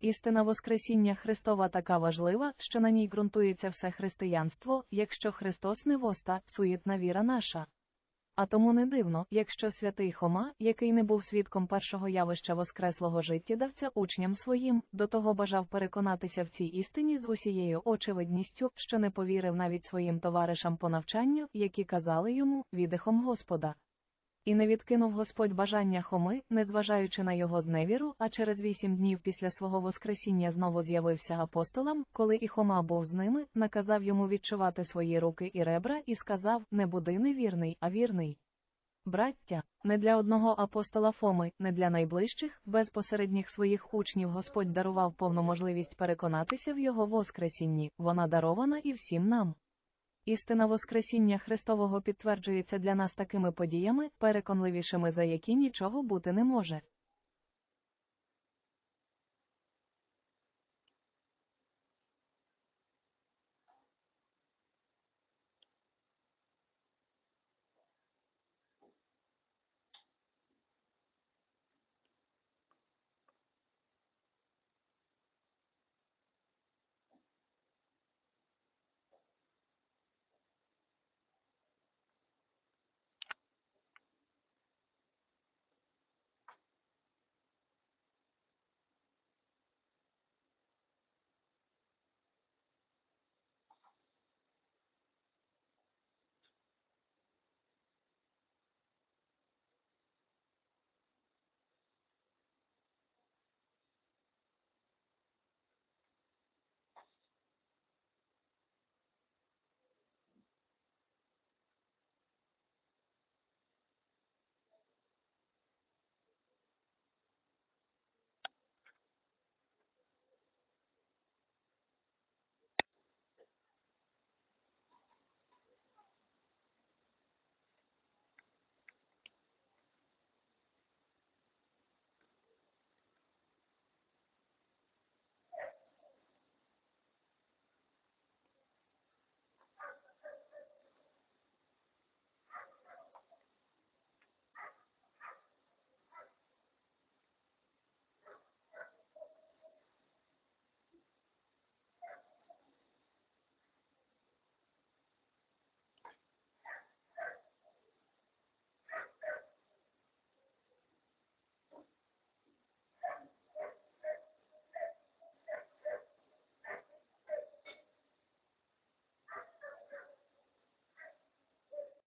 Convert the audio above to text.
Істина Воскресіння Христова така важлива, що на ній ґрунтується все християнство, якщо Христос не воста, суєтна віра наша. А тому не дивно, якщо святий Хома, який не був свідком першого явища воскреслого життєдавця учням своїм, до того бажав переконатися в цій істині з усією очевидністю, що не повірив навіть своїм товаришам по навчанню, які казали йому віддихом Господа. І не відкинув Господь бажання Хоми, незважаючи на його зневіру, а через вісім днів після свого Воскресіння знову з'явився апостолам, коли і Хома був з ними, наказав йому відчувати свої руки і ребра, і сказав: Не буди невірний, а вірний. Браття, не для одного апостола Фоми, не для найближчих, безпосередніх своїх учнів Господь дарував повну можливість переконатися в його Воскресінні, вона дарована і всім нам. Істина Воскресіння Христового підтверджується для нас такими подіями, переконливішими за які нічого бути не може.